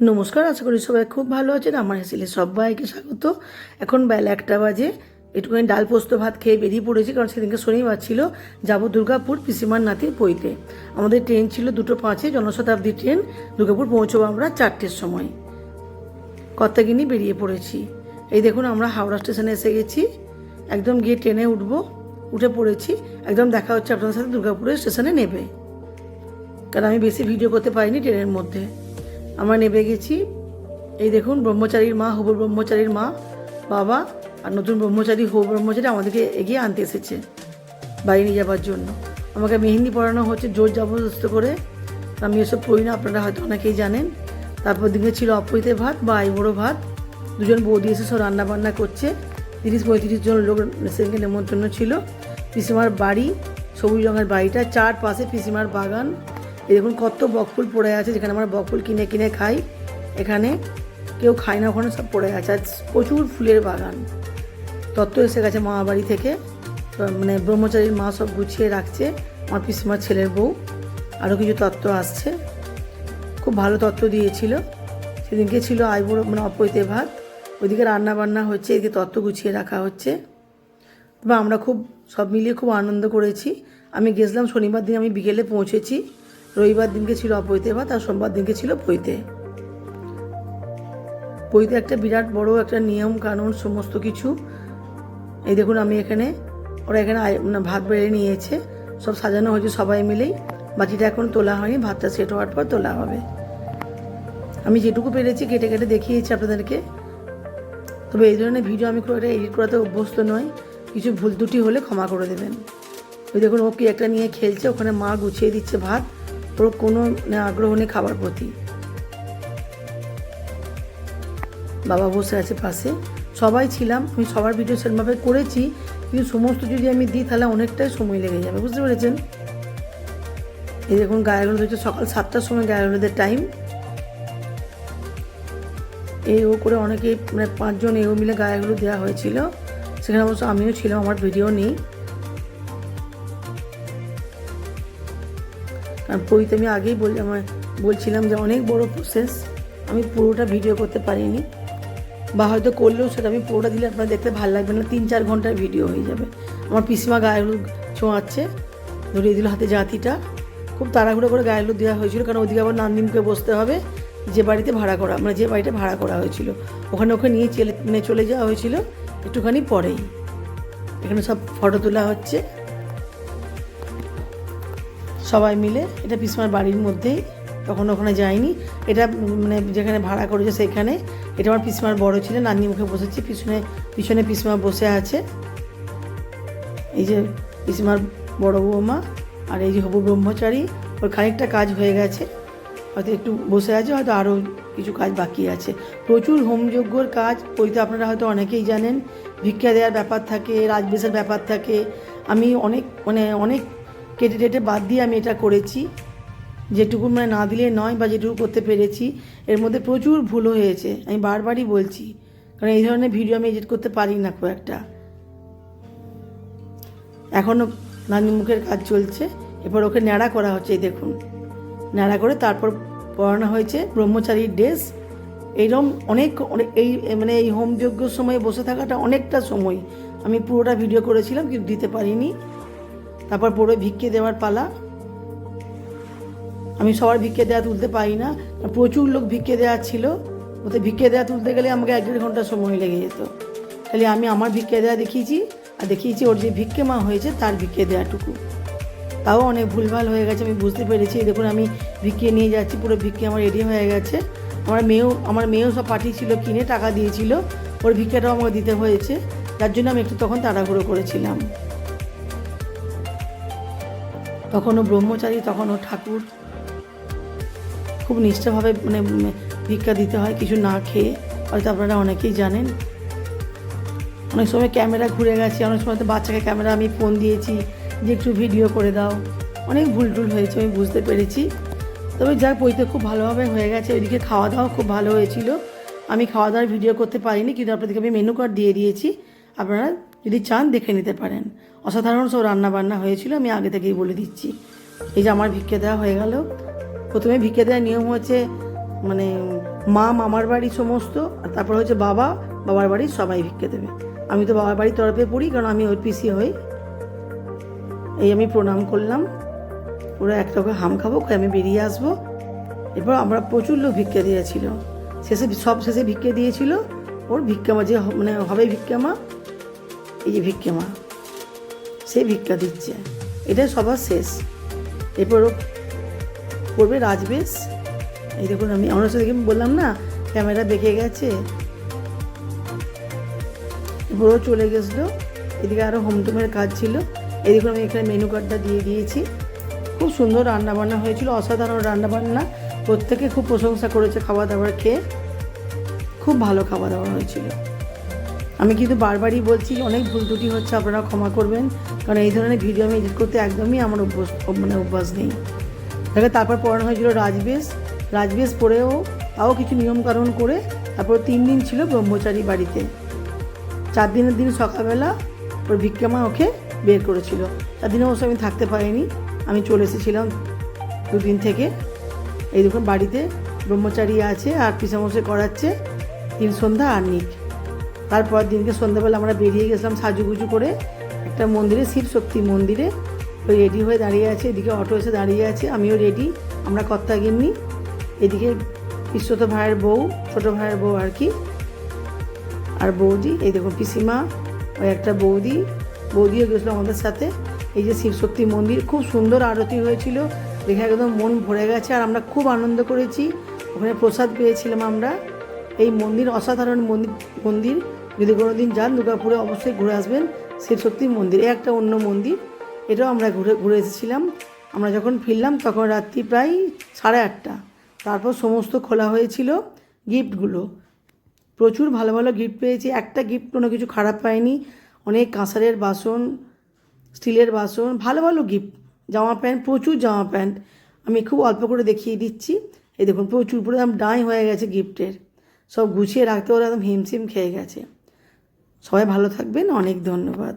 নমস্কার, আশা করি সবাই খুব ভালো আছেন। আমার হেসেলে সবাইকে স্বাগত। এখন বেলা একটা বাজে। একটুখানি ডাল পোস্ত ভাত খেয়ে বেরিয়ে পড়েছি, কারণ সেদিনকে শনিবার ছিল। যাব দুর্গাপুর পিসিমার নাতির পইতে আমাদের ট্রেন ছিল দুটো পাঁচে জনশতাব্দী ট্রেন। দুর্গাপুর পৌঁছবো আমরা চারটের সময়। কর্তাগিনি বেরিয়ে পড়েছি। এই দেখুন, আমরা হাওড়া স্টেশনে এসে গেছি। একদম গিয়ে ট্রেনে উঠব, উঠে পড়েছি। একদম দেখা হচ্ছে আপনাদের সাথে দুর্গাপুরের স্টেশনে নেবে। কারণ আমি বেশি ভিডিও করতে পারিনি ট্রেনের মধ্যে। আমরা নেমে গেছি। এই দেখুন, ব্রহ্মচারীর মা, হবু ব্রহ্মচারীর মা, বাবা আর নতুন ব্রহ্মচারী, হবু ব্রহ্মচারী আমাদেরকে এগিয়ে আনতে এসেছে বাড়ি নিয়ে যাবার জন্য। আমাকে মেহেন্দি পড়ানো হচ্ছে, জোর জবরদস্ত করে। আমি এসব করি না, আপনারা হয়তো অনেকেই জানেন। তারপর দিকে ছিল অপৈতে ভাত বা আইবড়ো ভাত। দুজন বৌদি এসে সব রান্না বান্না করছে। তিরিশ পঁয়ত্রিশ জন লোক সেদিনকে নেমন্তন্ন ছিল। পিসিমার বাড়ি, সবুজ রঙের বাড়িটা চার পাশে পিসিমার বাগান। এই দেখুন কত বকফুল পড়ে আছে যেখানে আমরা বকফুল কিনে কিনে খাই। এখানে কেউ খায় না, ওখানে সব পড়ে আছে। আর প্রচুর ফুলের বাগান। তত্ত্ব এসে গেছে মামা বাড়ি থেকে মানে ব্রহ্মচারীর মা সব গুছিয়ে রাখছে। আমার পিসিমার ছেলের বউ। আরও কিছু তত্ত্ব আসছে। খুব ভালো তত্ত্ব দিয়েছিল। সেদিনকে ছিল আইবুড়ো মানে অপৈতে ভাত। ওইদিকে রান্না বান্না হচ্ছে, এদিকে তত্ত্ব গুছিয়ে রাখা হচ্ছে। তবে আমরা খুব সব মিলিয়ে খুব আনন্দ করেছি। আমি গেছিলাম শনিবার দিন, আমি বিকেলে পৌঁছেছি। রবিবার দিনকে ছিল অপৈতে ভাত আর সোমবার দিনকে ছিল পৈতে। পৈতে একটা বিরাট বড় একটা নিয়ম, কানুন, সমস্ত কিছু। এই দেখুন, আমি এখানে, ওরা এখানে মানে ভাত বেড়ে নিয়েছে, সব সাজানো হয়েছে সবাই মিলেই। বাকিটা এখন তোলা হয়নি, ভাতটা সেট হওয়ার পর তোলা হবে। আমি যেটুকু পেরেছি কেটে কেটে দেখিয়েছি আপনাদেরকে। তবে এই ধরনের ভিডিও আমি খুব একটা এডিট করাতে অভ্যস্ত নয় কিছু ভুল ত্রুটি হলে ক্ষমা করে দেবেন। ওই দেখুন, ও কি একটা নিয়ে খেলছে, ওখানে মা গুছিয়ে দিচ্ছে ভাত। ওর কোনো আগ্রহ নেই খাবার প্রতি। বাবা বসে আছে পাশে। সবাই ছিলাম, আমি সবার ভিডিও সেরকমভাবে করেছি, কিন্তু সমস্ত যদি আমি দিই, তাহলে অনেকটাই সময় লেগে যাবে, বুঝতে পেরেছেন? এই দেখুন গায়ে হলুদ হচ্ছে সকাল সাতটার সময় গায়ে হলুদের টাইম এই ও করে অনেকে মানে পাঁচজন এও মিলে গায়ে হলুদ দেওয়া হয়েছিল। সেখানে অবশ্য আমিও ছিলাম, আমার ভিডিও নেই। কারণ পইতে আমি আগেই বল আমার বলছিলাম যে অনেক বড় প্রসেস আমি পুরোটা ভিডিও করতে পারিনি। বা হয়তো করলেও সেটা আমি পুরোটা দিলে আপনার দেখতে ভালো লাগবে না, তিন চার ঘণ্টার ভিডিও হয়ে যাবে। আমার পিসিমা গায়ে হলুদ ছোঁয়াচ্ছে, ধরিয়ে দিল হাতে জাতিটা। খুব তাড়াহুড়ো করে গায়ে হলুদ দেওয়া হয়েছিল, কারণ ওদিকে আবার নান্দিমকে বসতে হবে, যে বাড়িতে ভাড়া করা মানে যে বাড়িতে ভাড়া করা হয়েছিল। ওখানে ওকে নিয়ে চলে নিয়ে চলে যাওয়া হয়েছিল একটুখানি পরেই। এখানে সব ফটো তোলা হচ্ছে। সবাই মিলে। এটা পিসমার বাড়ির মধ্যেই তখন ওখানে যায়নি এটা মানে যেখানে ভাড়া করেছে সেখানে। এটা আমার পিসমার বড় ছিল, নানি মুখে বসেছে। পিছনে পিছনে পিসমা বসে আছে। এই যে পিসমার বড় বৌমা আর এই যে হবু ব্রহ্মচারী, ওর খানিকটা কাজ হয়ে গেছে। হয়তো একটু বসে আছে, হয়তো আরও কিছু কাজ বাকি আছে। প্রচুর হোমযজ্ঞর কাজ, ওই তো আপনারা হয়তো অনেকেই জানেন। ভিক্ষা দেওয়ার ব্যাপার থাকে, রাজবেশের ব্যাপার থাকে। আমি অনেক মানে অনেক কেটে টেটে বাদ দিয়ে আমি এটা করেছি। যেটুকু মানে না দিলে নয় বা যেটুকু করতে পেরেছি, এর মধ্যে প্রচুর ভুল হয়েছে। আমি বারবারই বলছি, কারণ এই ধরনের ভিডিও আমি এডিট করতে পারি না খুব একটা। এখনও নানি মুখের কাজ চলছে। এরপর ওকে ন্যাড়া করা হচ্ছে, এই দেখুন। ন্যাড়া করে তারপর পড়ানো হয়েছে ব্রহ্মচারীর ড্রেস এইরকম অনেক অনেক, এই মানে এই হোমযজ্ঞর সময়ে বসে থাকাটা অনেকটা সময়। আমি পুরোটা ভিডিও করেছিলাম, কিন্তু দিতে পারিনি। তারপর পুরো ভিক্ষে দেওয়ার পালা। আমি সবার ভিক্ষে দেওয়া তুলতে পারি না। প্রচুর লোক ভিক্ষে দেওয়া ছিল। ওতে ভিক্ষে দেওয়া তুলতে গেলে আমাকে এক দেড় ঘণ্টা সময় লেগে যেত। খালি আমি আমার ভিক্ষে দেওয়া দেখিয়েছি আর দেখিয়েছি ওর যে ভিক্ষে মা হয়েছে তার ভিক্ষে দেওয়াটুকু তাও অনেক ভুলভাল হয়ে গেছে, আমি বুঝতে পেরেছি। দেখুন, আমি ভিক্ষে নিয়ে যাচ্ছি, পুরো ভিক্ষে আমার রেডি হয়ে গেছে। আমার মেয়েও আমার মেয়েও সব পাঠিয়েছিল, কিনে টাকা দিয়েছিল। ওর ভিক্ষাটাও আমাকে দিতে হয়েছে। তার জন্য আমি একটু তখন তাড়াহুড়ো করেছিলাম। তখনও ব্রহ্মচারী, তখনও ঠাকুর। খুব নিষ্ঠাভাবে মানে ভিক্ষা দিতে হয় কিছু না খেয়ে। হয়তো আপনারা অনেকেই জানেন। অনেক সময় ক্যামেরা ঘুরে গেছে, অনেক সময় তো বাচ্চাকে ক্যামেরা আমি ফোন দিয়েছি যে একটু ভিডিও করে দাও। অনেক ভুল টুল হয়েছে, আমি বুঝতে পেরেছি। তবে যা বইতে খুব ভালোভাবে হয়ে গেছে। ওইদিকে খাওয়া দাওয়া খুব ভালো হয়েছিল। আমি খাওয়া দাওয়ার ভিডিও করতে পারিনি, কিন্তু আপনাদেরকে আমি মেনু কার্ড দিয়ে দিয়েছি। আপনারা যদি চান দেখে নিতে পারেন। অসাধারণ সব রান্না বান্না হয়েছিল, আমি আগে থেকেই বলে দিচ্ছি। এই যে আমার ভিক্ষে দেওয়া হয়ে গেল। প্রথমে ভিক্ষে দেওয়ার নিয়ম হচ্ছে মানে মা, মামার বাড়ি সমস্ত, আর তারপর হচ্ছে বাবা, বাবার বাড়ি সবাই ভিক্ষে দেবে। আমি তো বাবার বাড়ির তরফে পড়ি, কারণ আমি ওই পিসি হই। এই আমি প্রণাম করলাম। ওরা একটা ওকে হাম খাব করে আমি বেরিয়ে আসব। এরপর আমরা প্রচুর লোক ভিক্ষা দিয়েছিল। শেষে সব শেষে ভিক্ষে দিয়েছিল। ওর ভিক্ষামা যে মানে হবে ভিক্ষামা এই যে ভিক্ষে মা। সে ভিক্ষা দিচ্ছে। এটা সবার শেষ। এরপর ও করবে রাজবেশ। এই দেখুন আমি, আমার সাথে বললাম না? ক্যামেরা বেঁকে গেছে। এরপর ও চলে গেছিল। এদিকে আরও হোম টোমের কাজ ছিল। এই দেখুন আমি এখানে মেনু কার্ডটা দিয়ে দিয়েছি। খুব সুন্দর রান্নাবান্না হয়েছিল। অসাধারণ রান্নাবান্না। প্রত্যেকে খুব প্রশংসা করেছে খাওয়া দাওয়ার খেয়ে। খুব ভালো খাওয়া দাওয়া হয়েছিল। আমি কিন্তু বারবারই বলছি, অনেক ভুল ত্রুটি হচ্ছে, আপনারা ক্ষমা করবেন। কারণ এই ধরনের ভিডিও আমি এডিট করতে একদমই আমার অভ্যাস মানে অভ্যাস নেই। দেখে তারপর পড়ানো হয়েছিল রাজবেশ। রাজবেশ পড়েও তাও কিছু নিয়মকানুন করে তারপর তিন দিন ছিল ব্রহ্মচারী বাড়িতে। চার দিনের দিন সকালবেলা ওর ভিক্ষামা ওকে বের করেছিল। চার দিনে অবশ্য আমি থাকতে পারিনি। আমি চলে এসেছিলাম দুদিন থেকে। এই দেখুন বাড়িতে ব্রহ্মচারী আছে, আর পিসামশাই করাচ্ছে দিন সন্ধ্যা আর নিক তারপর দিনকে সন্ধ্যাবেলা আমরা বেরিয়ে গেছিলাম সাজুগুজু করে একটা মন্দিরে, শিব শক্তি মন্দিরে। ওই রেডি হয়ে দাঁড়িয়ে আছে, এদিকে অটো এসে দাঁড়িয়ে আছে, আমিও রেডি, আমরা কর্তা গিন্নি এদিকে বিশ্বত ভাইয়ের বউ, ছোটো ভাইয়ের বউ আর কি। আর বৌদি, এই দেখুন পিসিমা ওই একটা বৌদি। বৌদিও গেছিল আমাদের সাথে। এই যে শিবশক্তি মন্দির, খুব সুন্দর আরতি হয়েছিল। দেখে একদম মন ভরে গেছে আর আমরা খুব আনন্দ করেছি। ওখানে প্রসাদ পেয়েছিলাম আমরা। এই মন্দির অসাধারণ মন্দির মন্দির। যদি কোনো দিন যান দুর্গাপুরে অবশ্যই ঘুরে আসবেন। শিবশক্তি মন্দির, এ একটা অন্য মন্দির। এটাও আমরা ঘুরে ঘুরে এসেছিলাম। আমরা যখন ফিরলাম তখন রাত্রি প্রায় সাড়ে আটটা। তারপর সমস্ত খোলা হয়েছিল গিফটগুলো। প্রচুর ভালো ভালো গিফট পেয়েছি। একটা গিফট কোনো কিছু খারাপ পাইনি। অনেক কাঁসারের বাসন, স্টিলের বাসন, ভালো ভালো গিফট। জামা প্যান্ট, প্রচুর জামা প্যান্ট। আমি খুব অল্প করে দেখিয়ে দিচ্ছি। এই দেখুন, প্রচুর পুরো একদম ডাই হয়ে গেছে গিফটের। সব গুছিয়ে রাখতে ওরা একদম হিমশিম খেয়ে গেছে। সবাই ভালো থাকবেন অনেক ধন্যবাদ।